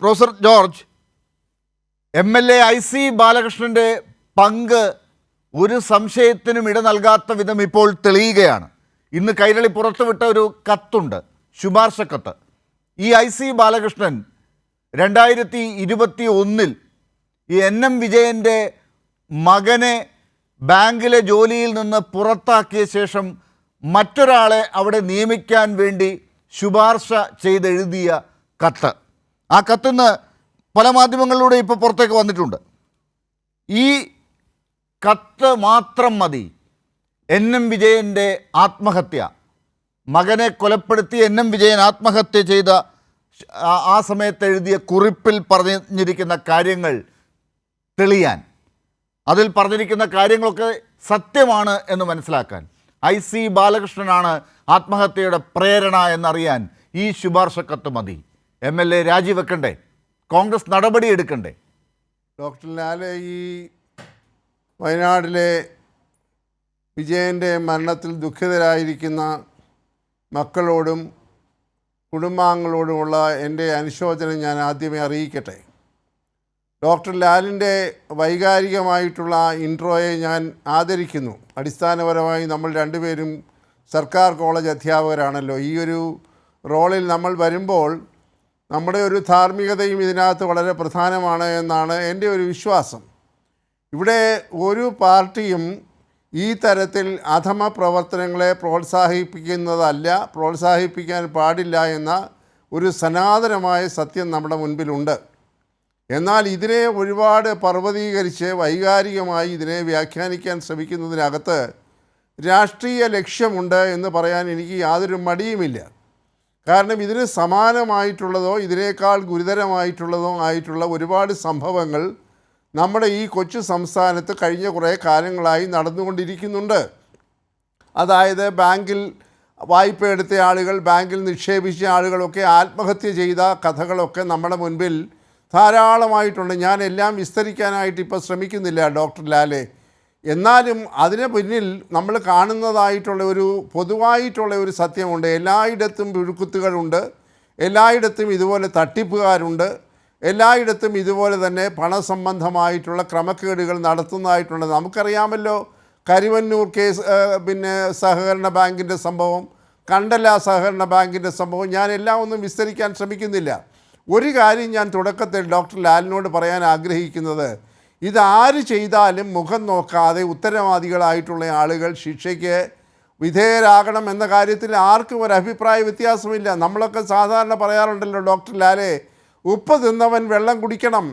Professor George M L A I C ബാലകൃഷ്ണന്റെ പങ്ക് ഒരു സംശയത്തിനും ഇട നൽകാത്ത വിധം ഇപ്പോൾ തെളിയുകയാണ്. ഇന്ന് കൈരളി പുറത്തുവിട്ട ഒരു കത്തുണ്ട് ശുപാർശ കത്ത് ഈ ഐ സി ബാലകൃഷ്ണൻ രണ്ടായിരത്തി ഇരുപത്തി ഒന്നിൽ ഈ എൻ എം വിജയന്റെ മകനെ ബാങ്കിലെ ജോലിയിൽ നിന്ന് പുറത്താക്കിയ ശേഷം മറ്റൊരാളെ അവിടെ നിയമിക്കാൻ വേണ്ടി ശുപാർശ ചെയ്തെഴുതിയ കത്ത്. ആ കത്തിന്ന് പല മാധ്യമങ്ങളിലൂടെ ഇപ്പോൾ പുറത്തേക്ക് വന്നിട്ടുണ്ട്. ഈ കത്ത് മാത്രം മതി. എൻ എം വിജയന്റെ ആത്മഹത്യ. മകനെ കൊലപ്പെടുത്തി എൻ എം വിജയൻ ആത്മഹത്യ ചെയ്ത ആ- സമയത്ത് എഴുതിയ കുറിപ്പിൽ പറഞ്ഞിരിക്കുന്ന കാര്യങ്ങൾ തെളിയാൻ. അതിൽ പറഞ്ഞിരിക്കുന്ന കാര്യങ്ങളൊക്കെ സത്യമാണ് എന്ന് മനസ്സിലാക്കാൻ. ഐ സി ബാലകൃഷ്ണനാണ് ആത്മഹത്യയുടെ പ്രേരണ എന്നറിയാൻ ഈ ശുപാർശ കത്ത് മതി. എം എൽ എ രാജിവെക്കണ്ടേ? കോൺഗ്രസ് നടപടി എടുക്കണ്ടേ ഡോക്ടർ ലാൽ ഈ വയനാട്ടിലെ വിജയന്റെ മരണത്തിൽ ദുഃഖിതരായിരിക്കുന്ന മക്കളോടും കുടുംബാംഗങ്ങളോടുമുള്ള എന്റെ അനുശോചനം ഞാൻ ആദ്യമേ അറിയിക്കട്ടെ. ഡോക്ടർ ലാലിന്റെ വൈകാരികമായിട്ടുള്ള ഇൻട്രോയെ ഞാൻ ആദരിക്കുന്നു. അടിസ്ഥാനപരമായി നമ്മൾ രണ്ടുപേരും സർക്കാർ കോളേജ് അധ്യാപകരാണല്ലോ. ഈ ഒരു റോളിൽ നമ്മൾ വരുമ്പോൾ നമ്മുടെ ഒരു ധാർമ്മികതയും ഇതിനകത്ത് വളരെ പ്രധാനമാണ് എന്നാണ് എന്റെ ഒരു വിശ്വാസം. ഇവിടെ ഒരു പാർട്ടിയും ഈ തരത്തിൽ അധമ പ്രവർത്തനങ്ങളെ പ്രോത്സാഹിപ്പിക്കുന്നതല്ല പ്രോത്സാഹിപ്പിക്കാൻ പാടില്ല എന്ന ഒരു സനാതനമായ സത്യം നമ്മുടെ മുൻപിലുണ്ട്. എന്നാൽ ഇതിനെ ഒരുപാട് പർവതീകരിച്ച് വൈകാരികമായി ഇതിനെ വ്യാഖ്യാനിക്കാൻ ശ്രമിക്കുന്നതിനകത്ത് രാഷ്ട്രീയ ലക്ഷ്യമുണ്ട് എന്ന് പറയാൻ എനിക്ക് യാതൊരു മടിയുമില്ല. കാരണം ഇതിന് സമാനമായിട്ടുള്ളതോ ഇതിനേക്കാൾ ഗുരുതരമായിട്ടുള്ളതോ ആയിട്ടുള്ള ഒരുപാട് സംഭവങ്ങൾ നമ്മുടെ ഈ കൊച്ചു സംസ്ഥാനത്ത് കഴിഞ്ഞ കുറേ കാലങ്ങളായി നടന്നുകൊണ്ടിരിക്കുന്നുണ്ട്. അതായത് ബാങ്കിൽ വായ്പ എടുത്ത ആളുകൾ ബാങ്കിൽ നിക്ഷേപിച്ച ആളുകളൊക്കെ ആത്മഹത്യ ചെയ്ത കഥകളൊക്കെ നമ്മുടെ മുൻപിൽ ധാരാളമായിട്ടുണ്ട്. ഞാൻ എല്ലാം വിസ്തരിക്കാനായിട്ട് ഇപ്പോൾ ശ്രമിക്കുന്നില്ല ഡോക്ടർ ലാലെ. എന്നാലും അതിന് പിന്നിൽ നമ്മൾ കാണുന്നതായിട്ടുള്ള ഒരു പൊതുവായിട്ടുള്ള ഒരു സത്യമുണ്ട്. എല്ലായിടത്തും പുഴുക്കുത്തുകളുണ്ട്. എല്ലായിടത്തും ഇതുപോലെ തട്ടിപ്പുകാരുണ്ട്. എല്ലായിടത്തും ഇതുപോലെ തന്നെ പണസംബന്ധമായിട്ടുള്ള ക്രമക്കേടുകൾ നടത്തുന്നതായിട്ടുണ്ട്. നമുക്കറിയാമല്ലോ കരുവന്നൂർ കേസ് പിന്നെ സഹകരണ ബാങ്കിന്റെ സംഭവം കണ്ടല സഹകരണ ബാങ്കിന്റെ സംഭവം ഞാൻ എല്ലാം ഒന്നും വിസ്തരിക്കാൻ ശ്രമിക്കുന്നില്ല. ഒരു കാര്യം ഞാൻ തുടക്കത്തിൽ ഡോക്ടർ ലാലിനോട് പറയാൻ ആഗ്രഹിക്കുന്നത് ഇതാര് ചെയ്താലും മുഖം നോക്കാതെ ഉത്തരവാദികളായിട്ടുള്ള ആളുകൾ ശിക്ഷയ്ക്ക് വിധേയരാകണം എന്ന കാര്യത്തിൽ ആർക്കും ഒരു അഭിപ്രായ വ്യത്യാസമില്ല. നമ്മളൊക്കെ സാധാരണ പറയാറുണ്ടല്ലോ ഡോക്ടർ ലാലെ ഉപ്പ് തിന്നവൻ വെള്ളം കുടിക്കണം.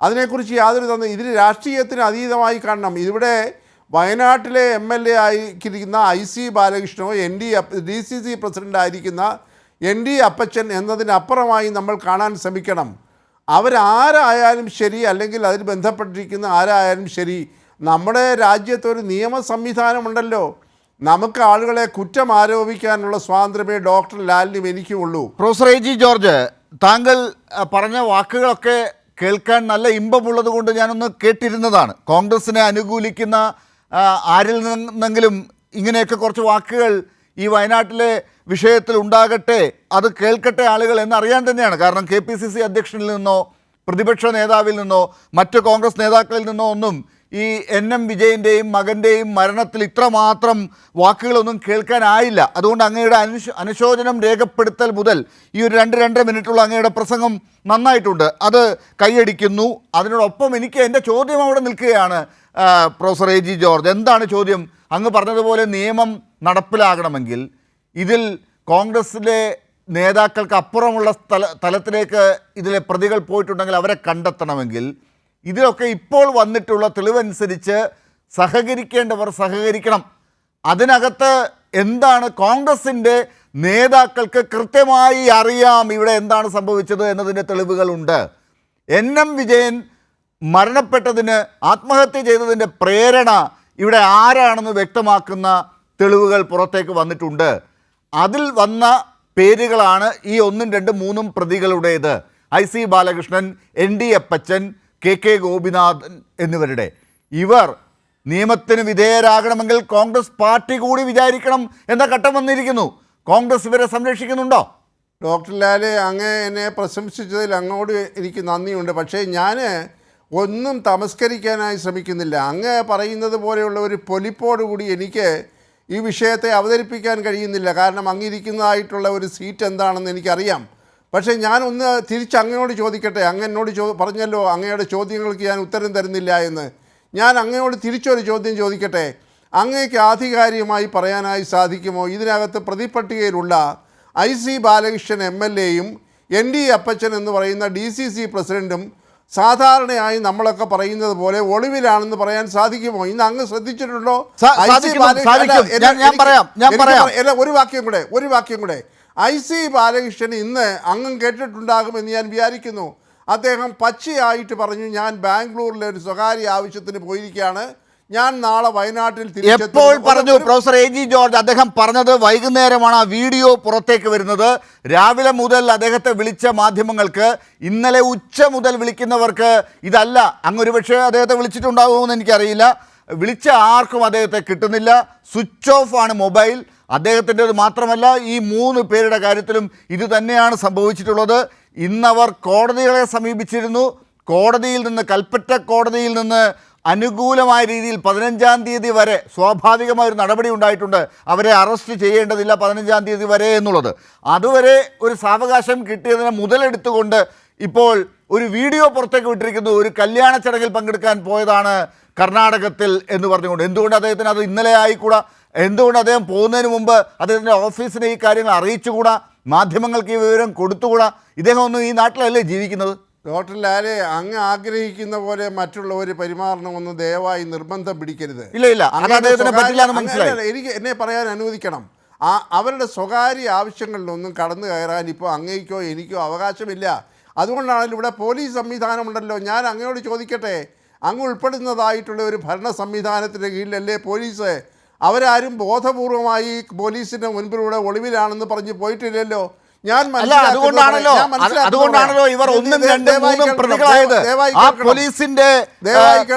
അതിനെക്കുറിച്ച് യാതൊരു തന്നെ ഇതിന് രാഷ്ട്രീയത്തിന് അതീതമായി കാണണം. ഇവിടെ വയനാട്ടിലെ എം എൽ എ ആയിരിക്കുന്ന I C ബാലകൃഷ്ണോ N D D C C president ആയിരിക്കുന്ന എൻ ഡി അപ്പച്ചൻ എന്നതിനപ്പുറമായി നമ്മൾ കാണാൻ ശ്രമിക്കണം. അവരാരായാലും ശരി അല്ലെങ്കിൽ അതിൽ ബന്ധപ്പെട്ടിരിക്കുന്ന ആരായാലും ശരി നമ്മുടെ രാജ്യത്ത് ഒരു നിയമ സംവിധാനമുണ്ടല്ലോ. നമുക്ക് ആളുകളെ കുറ്റം ആരോപിക്കാനുള്ള സ്വാതന്ത്ര്യമേ ഡോക്ടർ ലാലിനും എനിക്കുമുള്ളൂ. പ്രൊഫസർ എ ജി ജോർജ് താങ്കൾ പറഞ്ഞ വാക്കുകളൊക്കെ കേൾക്കാൻ നല്ല ഇമ്പമുള്ളത് കൊണ്ട് ഞാനൊന്ന് കേട്ടിരുന്നതാണ്. കോൺഗ്രസിനെ അനുകൂലിക്കുന്ന ആരിൽ നിന്നെങ്കിലും ഇങ്ങനെയൊക്കെ കുറച്ച് വാക്കുകൾ ഈ വയനാട്ടിലെ വിഷയത്തിൽ ഉണ്ടാകട്ടെ അത് കേൾക്കട്ടെ ആളുകൾ എന്നറിയാൻ തന്നെയാണ്. കാരണം കെ പി സി സി അധ്യക്ഷനിൽ നിന്നോ പ്രതിപക്ഷ നേതാവിൽ നിന്നോ മറ്റ് കോൺഗ്രസ് നേതാക്കളിൽ നിന്നോ ഒന്നും ഈ എൻ എം വിജയന്റെയും മകന്റെയും മരണത്തിൽ ഇത്രമാത്രം വാക്കുകളൊന്നും കേൾക്കാനായില്ല. അതുകൊണ്ട് അങ്ങയുടെ അനുശ അനുശോചനം രേഖപ്പെടുത്തൽ മുതൽ ഈ ഒരു രണ്ട് രണ്ട് മിനിറ്റുള്ള അങ്ങയുടെ പ്രസംഗം നന്നായിട്ടുണ്ട്. അത് കൈയടിക്കുന്നു. അതിനോടൊപ്പം എനിക്ക് എന്റെ ചോദ്യം അവിടെ നിൽക്കുകയാണ്. പ്രൊഫസർ എ ജി ജോർജ് എന്താണ് ചോദ്യം? അങ്ങ് പറഞ്ഞതുപോലെ നിയമം നടപ്പിലാകണമെങ്കിൽ ഇതിൽ കോൺഗ്രസിലെ നേതാക്കൾക്ക് അപ്പുറമുള്ള സ്ഥല തലത്തിലേക്ക് ഇതിലെ പ്രതികൾ പോയിട്ടുണ്ടെങ്കിൽ അവരെ കണ്ടെത്തണമെങ്കിൽ ഇതിലൊക്കെ ഇപ്പോൾ വന്നിട്ടുള്ള തെളിവനുസരിച്ച് സഹകരിക്കേണ്ടവർ സഹകരിക്കണം. അതിനകത്ത് എന്താണ് കോൺഗ്രസിന്റെ നേതാക്കൾക്ക് കൃത്യമായി അറിയാം ഇവിടെ എന്താണ് സംഭവിച്ചത് എന്നതിന്റെ തെളിവുകളുണ്ട്. എൻ എം വിജയൻ മരണപ്പെട്ടതിന് ആത്മഹത്യ ചെയ്തതിന്റെ പ്രേരണ ഇവിടെ ആരാണെന്ന് വ്യക്തമാക്കുന്ന തെളിവുകൾ പുറത്തേക്ക് വന്നിട്ടുണ്ട്. അതിൽ വന്ന പേരുകളാണ് ഈ ഒന്നും രണ്ടും മൂന്നും പ്രതികളുടേത്. I C Balakrishnan N D Appachan K K Gopinathan എന്നിവരുടെ. ഇവർ നിയമത്തിന് വിധേയരാകണമെങ്കിൽ കോൺഗ്രസ് പാർട്ടി കൂടി വിചാരിക്കണം എന്ന ഘട്ടം വന്നിരിക്കുന്നു. കോൺഗ്രസ് ഇവരെ സംരക്ഷിക്കുന്നുണ്ടോ? ഡോക്ടർ ലാൽ അങ്ങ് എന്നെ പ്രശംസിച്ചതിൽ അങ്ങോട്ട് എനിക്ക് നന്ദിയുണ്ട്. പക്ഷേ ഞാൻ ഒന്നും തമസ്കരിക്കാനായി ശ്രമിക്കുന്നില്ല. അങ്ങ് പറയുന്നത് പോലെയുള്ള ഒരു പൊലിപ്പോടുകൂടി എനിക്ക് ഈ വിഷയത്തെ അവതരിപ്പിക്കാൻ കഴിയുന്നില്ല. കാരണം അങ്ങിരിക്കുന്നതായിട്ടുള്ള ഒരു സീറ്റ് എന്താണെന്ന് എനിക്കറിയാം. പക്ഷേ ഞാൻ ഒന്ന് തിരിച്ച് അങ്ങനോട് ചോദിക്കട്ടെ. അങ്ങനോട് ചോ പറഞ്ഞല്ലോ അങ്ങയുടെ ചോദ്യങ്ങൾക്ക് ഞാൻ ഉത്തരം തരുന്നില്ല എന്ന്. ഞാൻ അങ്ങയോട് തിരിച്ചൊരു ചോദ്യം ചോദിക്കട്ടെ. അങ്ങേക്ക് ആധികാരികമായി പറയാനായി സാധിക്കുമോ? ഇതിനകത്ത് പ്രതിപട്ടികയിലുള്ള I C Balakrishnan M L എയും എൻ ഡി അപ്പച്ചൻ എന്ന് പറയുന്ന ഡി സി സി പ്രസിഡന്റും സാധാരണയായി നമ്മളൊക്കെ പറയുന്നത് പോലെ ഒളിവിലാണെന്ന് പറയാൻ സാധിക്കുമോ? ഇന്ന് അങ്ങ് ശ്രദ്ധിച്ചിട്ടുണ്ടോ? ഞാൻ പറയാം, ഞാൻ പറയാം. ഒരു വാക്യം കൂടെ ഒരു വാക്യം കൂടെ. ഐ സി ബാലകൃഷ്ണൻ ഇന്ന് അങ്ങും കേട്ടിട്ടുണ്ടാകുമെന്ന് ഞാൻ വിചാരിക്കുന്നു. അദ്ദേഹം പച്ചയായിട്ട് പറഞ്ഞു ഞാൻ ബാംഗ്ലൂരിലെ ഒരു സ്വകാര്യ ആവശ്യത്തിന് പോയിരിക്കുകയാണ്. ഞാൻ നാളെ വയനാട്ടിൽ തിരിച്ചെത്തും." എപ്പോൾ പറഞ്ഞു? പ്രൊഫസർ എ ജി ജോർജ് അദ്ദേഹം പറഞ്ഞത് വൈകുന്നേരമാണ് ആ വീഡിയോ പുറത്തേക്ക് വരുന്നത്. രാവിലെ മുതൽ അദ്ദേഹത്തെ വിളിച്ച മാധ്യമങ്ങൾക്ക് ഇന്നലെ ഉച്ച മുതൽ വിളിക്കുന്നവർക്ക് ഇതല്ല. അങ്ങ് ഒരുപക്ഷെ അദ്ദേഹത്തെ വിളിച്ചിട്ടുണ്ടാകുമെന്ന് എനിക്കറിയില്ല. വിളിച്ച ആർക്കും അദ്ദേഹത്തെ കിട്ടുന്നില്ല. സ്വിച്ച് ഓഫ് ആണ് മൊബൈൽ. അദ്ദേഹത്തിന്റെത് മാത്രമല്ല ഈ മൂന്ന് പേരുടെ കാര്യത്തിലും ഇത് തന്നെയാണ് സംഭവിച്ചിട്ടുള്ളത്. ഇന്നവർ കോടതികളെ സമീപിച്ചിരുന്നു. കോടതിയിൽ നിന്ന് കൽപ്പറ്റ കോടതിയിൽ നിന്ന് അനുകൂലമായ രീതിയിൽ പതിനഞ്ചാം തീയതി വരെ സ്വാഭാവികമായ ഒരു നടപടി ഉണ്ടായിട്ടുണ്ട്. അവരെ അറസ്റ്റ് ചെയ്യേണ്ടതില്ല പതിനഞ്ചാം തീയതി വരെ എന്നുള്ളത്. അതുവരെ ഒരു സാവകാശം കിട്ടിയതിനെ മുതലെടുത്തുകൊണ്ട് ഇപ്പോൾ ഒരു വീഡിയോ പുറത്തേക്ക് വിട്ടിരിക്കുന്നു. ഒരു കല്യാണ ചടങ്ങിൽ പങ്കെടുക്കാൻ പോയതാണ് കർണാടകത്തിൽ എന്ന് പറഞ്ഞുകൊണ്ട്. എന്തുകൊണ്ട് അദ്ദേഹത്തിന് അത് ഇന്നലെ ആയിക്കൂടാ? എന്തുകൊണ്ട് അദ്ദേഹം പോകുന്നതിന് മുമ്പ് അദ്ദേഹത്തിന്റെ ഓഫീസിനെ ഈ കാര്യങ്ങൾ അറിയിച്ചുകൂടാ? മാധ്യമങ്ങൾക്ക് ഈ വിവരം കൊടുത്തുകൂടാ? ഇദ്ദേഹം ഒന്നും ഈ നാട്ടിലല്ലേ ജീവിക്കുന്നത്? ഡോക്ടർ ലാലെ അങ്ങ് ആഗ്രഹിക്കുന്ന പോലെ മറ്റുള്ളവർ പെരുമാറണമെന്ന് ദയവായി നിർബന്ധം പിടിക്കരുത്. ഇല്ല, ഇല്ല. എനിക്ക് എന്നെ പറയാൻ അനുവദിക്കണം. ആ അവരുടെ സ്വകാര്യ ആവശ്യങ്ങളിലൊന്നും കടന്നു കയറാൻ ഇപ്പോൾ അങ്ങേക്കോ എനിക്കോ അവകാശമില്ല. അതുകൊണ്ടാണല്ലോ ഇവിടെ പോലീസ് സംവിധാനമുണ്ടല്ലോ. ഞാൻ അങ്ങയോട് ചോദിക്കട്ടെ. അങ്ങ് ഉൾപ്പെടുന്നതായിട്ടുള്ള ഒരു ഭരണ സംവിധാനത്തിന്റെ കീഴിലല്ലേ പോലീസ്? അവരാരും ബോധപൂർവമായി പോലീസിന്റെ മുൻപിലൂടെ ഒളിവിലാണെന്ന് പറഞ്ഞ് പോയിട്ടില്ലല്ലോ. ഞാൻ അതുകൊണ്ടാണല്ലോ. അതുകൊണ്ടാണല്ലോ ഇവർ ഒന്നും രണ്ടും മൂന്നും. പ്രതികളായത്. ആ പോലീസിന്റെ.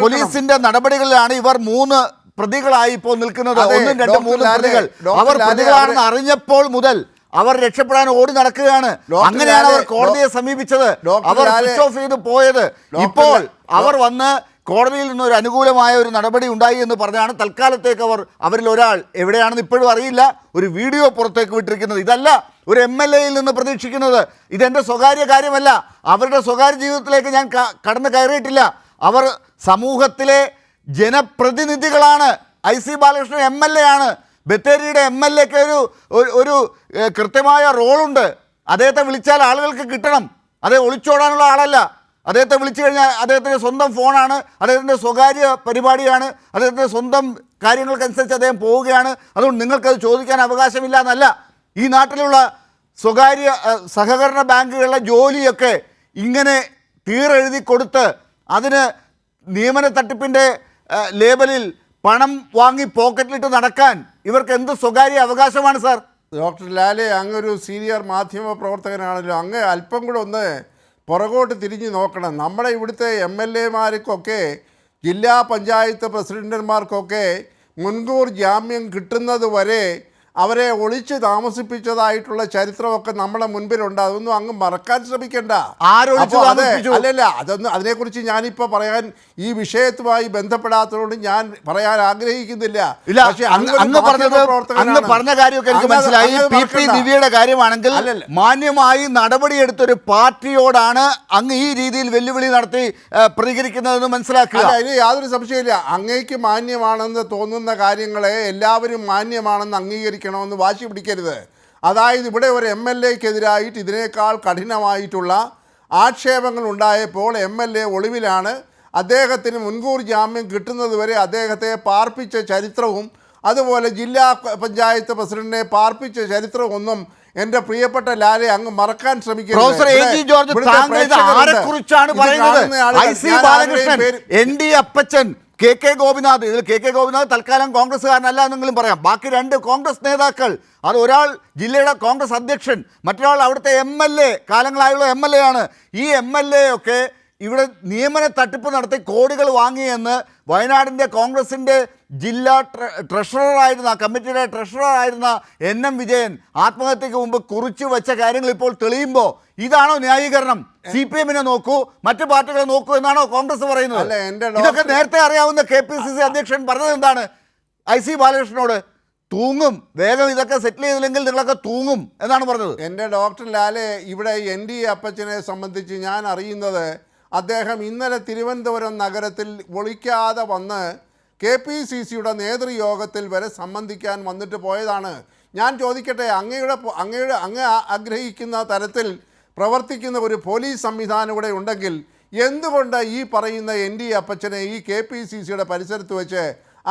പോലീസിന്റെ നടപടികളിലാണ് ഇവർ മൂന്ന് പ്രതികളായി ഇപ്പോൾ നിൽക്കുന്നത്. ഒന്നും രണ്ടും മൂന്നും പ്രതികൾ. അവർ പ്രതികളാണെന്ന് അറിഞ്ഞപ്പോൾ മുതൽ അവർ രക്ഷപ്പെടാൻ ഓടി നടക്കുകയാണ്. അങ്ങനെയാണ് അവർ കോടതിയെ സമീപിച്ചത്. അവർ സ്വിച്ച് ഓഫ് ചെയ്ത് പോയത്. ഇപ്പോൾ അവർ വന്ന് കോടതിയിൽ നിന്ന് ഒരു അനുകൂലമായ ഒരു നടപടി ഉണ്ടായി എന്ന് പറഞ്ഞാണ് തൽക്കാലത്തേക്ക് അവർ അവരിൽ ഒരാൾ എവിടെയാണെന്ന് ഇപ്പോഴും അറിയില്ല. ഒരു വീഡിയോ പുറത്തേക്ക് വിട്ടിരിക്കുന്നത്. ഇതല്ല ഒരു എം എൽ എയിൽ നിന്ന് പ്രതീക്ഷിക്കുന്നത് ഇതെന്റെ സ്വകാര്യ കാര്യമല്ല. അവരുടെ സ്വകാര്യ ജീവിതത്തിലേക്ക് ഞാൻ കടന്നു കയറിയിട്ടില്ല. അവർ സമൂഹത്തിലെ ജനപ്രതിനിധികളാണ്. I C Balakrishnan M L A ആണ്. ബത്തേരിയുടെ എം എൽ എക്ക് ഒരു ഒരു- കൃത്യമായ റോളുണ്ട്. അദ്ദേഹത്തെ വിളിച്ചാൽ ആളുകൾക്ക് കിട്ടണം. അതേ ഒളിച്ചോടാനുള്ള ആളല്ല. അദ്ദേഹത്തെ വിളിച്ചു കഴിഞ്ഞാൽ അദ്ദേഹത്തിന്റെ സ്വന്തം ഫോണാണ്. അദ്ദേഹത്തിന്റെ സ്വകാര്യ പരിപാടിയാണ്. അദ്ദേഹത്തിന്റെ സ്വന്തം കാര്യങ്ങൾക്കനുസരിച്ച് അദ്ദേഹം പോവുകയാണ്. അതുകൊണ്ട് നിങ്ങൾക്കത് ചോദിക്കാൻ അവകാശമില്ല എന്നല്ല ഈ നാട്ടിലുള്ള സ്വകാര്യ സഹകരണ ബാങ്കുകളിലെ ജോലിയൊക്കെ ഇങ്ങനെ തീറെഴുതി കൊടുത്ത് അതിന് നിയമന തട്ടിപ്പിന്റെ ലേബലിൽ പണം വാങ്ങി പോക്കറ്റിലിട്ട് നടക്കാൻ ഇവർക്ക് എന്ത് സ്വകാര്യ അവകാശമാണ് സാർ? ഡോക്ടർ ലാലെ അങ്ങൊരു സീനിയർ മാധ്യമ പ്രവർത്തകനാണല്ലോ. അങ്ങ് അല്പം കൂടെ ഒന്ന് പുറകോട്ട് തിരിഞ്ഞു നോക്കണം. നമ്മുടെ ഇവിടുത്തെ എം എൽ എമാർക്കൊക്കെ ജില്ലാ പഞ്ചായത്ത് പ്രസിഡന്റുമാർക്കൊക്കെ മുൻകൂർ ജാമ്യം കിട്ടുന്നത് വരെ അവരെ ഒളിച്ച് താമസിപ്പിച്ചതായിട്ടുള്ള ചരിത്രമൊക്കെ നമ്മുടെ മുൻപിലുണ്ട്. അതൊന്നും അങ്ങ് മറക്കാൻ ശ്രമിക്കണ്ട. അല്ലല്ല അതൊന്നും അതിനെക്കുറിച്ച് ഞാനിപ്പോൾ പറയാൻ ഈ വിഷയത്തുമായി ബന്ധപ്പെടാത്തതുകൊണ്ട് ഞാൻ പറയാൻ ആഗ്രഹിക്കുന്നില്ല. പറഞ്ഞ കാര്യമൊക്കെ എനിക്ക് മനസ്സിലായി. അങ്ങ് പി. പി. ദിവ്യയുടെ കാര്യമാണെങ്കിൽ. മാന്യമായി നടപടിയെടുത്തൊരു പാർട്ടിയോടാണ് അങ്ങ് ഈ രീതിയിൽ വെല്ലുവിളി നടത്തി പ്രതികരിക്കുന്നതെന്ന് മനസ്സിലാക്കുക. അതിന് യാതൊരു സംശയമില്ല അങ്ങേക്ക് മാന്യമാണെന്ന് തോന്നുന്ന കാര്യങ്ങളെ എല്ലാവരും മാന്യമാണെന്ന് അംഗീകരിക്കണമെന്ന് വാശി പിടിക്കരുത്. അതായത് ഇവിടെ ഒരു എം എൽ എക്കെതിരായിട്ട് ഇതിനേക്കാൾ കഠിനമായിട്ടുള്ള ആക്ഷേപങ്ങൾ ഉണ്ടായപ്പോൾ എം എൽ എ ഒളിവിലാണ്. അദ്ദേഹത്തിന് മുൻകൂർ ജാമ്യം കിട്ടുന്നത് വരെ അദ്ദേഹത്തെ പാർപ്പിച്ച ചരിത്രവും അതുപോലെ ജില്ലാ പഞ്ചായത്ത് പ്രസിഡന്റിനെ പാർപ്പിച്ച ചരിത്രമൊന്നും എന്റെ പ്രിയപ്പെട്ട ലാലെ അങ്ങ് മറക്കാൻ ആരുടെയും N D Appachan K K Gopinath. ഇതിൽ കെ കെ ഗോപിനാഥ് തൽക്കാലം കോൺഗ്രസ്സുകാരനല്ല എന്നെങ്കിലും പറയാം. ബാക്കി രണ്ട് കോൺഗ്രസ് നേതാക്കൾ അത് ഒരാൾ ജില്ലയുടെ കോൺഗ്രസ് അധ്യക്ഷൻ മറ്റൊരാൾ അവിടുത്തെ എം എൽ എ കാലങ്ങളായുള്ള എം എൽ എ ആണ്. ഈ എം എൽ എ ഒക്കെ ഇവിടെ നിയമന തട്ടിപ്പ് നടത്തി കോടികൾ വാങ്ങിയെന്ന് വയനാടിന്റെ കോൺഗ്രസിന്റെ ജില്ലാ ട്ര- ട്രഷററായിരുന്ന കമ്മിറ്റിയുടെ ട്രഷററായിരുന്ന എൻ എം വിജയൻ ആത്മഹത്യക്ക് മുമ്പ് കുറിച്ചു വെച്ച കാര്യങ്ങൾ ഇപ്പോൾ തെളിയുമ്പോൾ ഇതാണോ ന്യായീകരണം? സി പി എമ്മിനെ നോക്കൂ മറ്റു പാർട്ടികളെ നോക്കൂ എന്നാണോ കോൺഗ്രസ് പറയുന്നത്? ഇതൊക്കെ നേരത്തെ അറിയാവുന്ന കെ പി സി സി അധ്യക്ഷൻ പറഞ്ഞത് എന്താണ്? ഐ സി ബാലകൃഷ്ണനോട് തൂങ്ങും വേഗം ഇതൊക്കെ സെറ്റിൽ ചെയ്തില്ലെങ്കിൽ നിങ്ങളൊക്കെ തൂങ്ങും എന്നാണ് പറഞ്ഞത്. എന്റെ ഡോക്ടർ ലാലെ ഇവിടെ എൻ ഡി അപ്പച്ചനെ സംബന്ധിച്ച് ഞാൻ അറിയുന്നത് അദ്ദേഹം ഇന്നലെ തിരുവനന്തപുരം നഗരത്തിൽ ഒളിക്കാതെ വന്ന് കെ പി സി സിയുടെ നേതൃയോഗത്തിൽ വരെ സംബന്ധിക്കാൻ വന്നിട്ട് പോയതാണ്. ഞാൻ ചോദിക്കട്ടെ അങ്ങയുടെ അങ്ങയുടെ അങ്ങ് ആഗ്രഹിക്കുന്ന തരത്തിൽ പ്രവർത്തിക്കുന്ന ഒരു പോലീസ് സംവിധാനം ഇവിടെ ഉണ്ടെങ്കിൽ എന്തുകൊണ്ട് ഈ പറയുന്ന എൻ ഡി അപ്പച്ചനെ ഈ കെ പി സി സിയുടെ പരിസരത്ത് വെച്ച്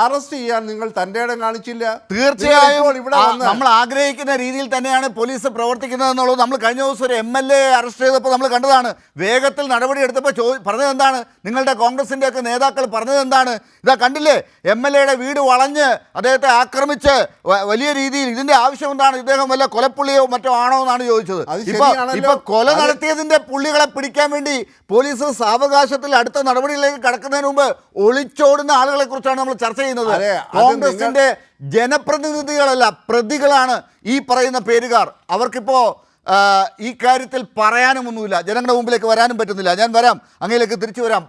അറസ്റ്റ് ചെയ്യാൻ നിങ്ങൾ തന്റെ ഇടം കാണിച്ചില്ല. തീർച്ചയായും ഇവിടെ നമ്മൾ ആഗ്രഹിക്കുന്ന രീതിയിൽ തന്നെയാണ് പോലീസ് പ്രവർത്തിക്കുന്നത് എന്നുള്ളത് നമ്മൾ കഴിഞ്ഞ ദിവസം ഒരു എം എൽ എ അറസ്റ്റ് ചെയ്തപ്പോൾ നമ്മൾ കണ്ടതാണ്. വേഗത്തിൽ നടപടി എടുത്തപ്പോൾ ചോ പറഞ്ഞത് എന്താണ്? നിങ്ങളുടെ കോൺഗ്രസിന്റെ ഒക്കെ നേതാക്കൾ പറഞ്ഞത് എന്താണ്? ഇതാ കണ്ടില്ലേ? എം എൽ എയുടെ വീട് വളഞ്ഞ് അദ്ദേഹത്തെ ആക്രമിച്ച് വലിയ രീതിയിൽ ഇതിന്റെ ആവശ്യം എന്താണ്? ഇദ്ദേഹം വല്ല കൊലപ്പുള്ളിയോ മറ്റോ ആണോ എന്നാണ് ചോദിച്ചത്. ഇപ്പോൾ ഇപ്പൊ ഇപ്പൊ കൊല നടത്തിയതിന്റെ നടത്തിയതിന്റെ പുള്ളികളെ പിടിക്കാൻ വേണ്ടി പോലീസ് സാവകാശത്തിൽ അടുത്ത നടപടിയിലേക്ക് കടക്കുന്നതിന് മുമ്പ് ഒളിച്ചോടുന്ന ആളുകളെക്കുറിച്ചാണ് നമ്മൾ ചർച്ച ചെയ്യുന്നത്. കോൺഗ്രസിന്റെ ജനപ്രതിനിധികളല്ല പ്രതികളാണ് ഈ പറയുന്ന പേരുകാർ. അവർക്കിപ്പോ ഈ കാര്യത്തിൽ പറയാനും ഒന്നുമില്ല ജനങ്ങളുടെ മുമ്പിലേക്ക് വരാനും പറ്റുന്നില്ല. ഞാൻ വരാം. അങ്ങയിലേക്ക് തിരിച്ചു വരാം.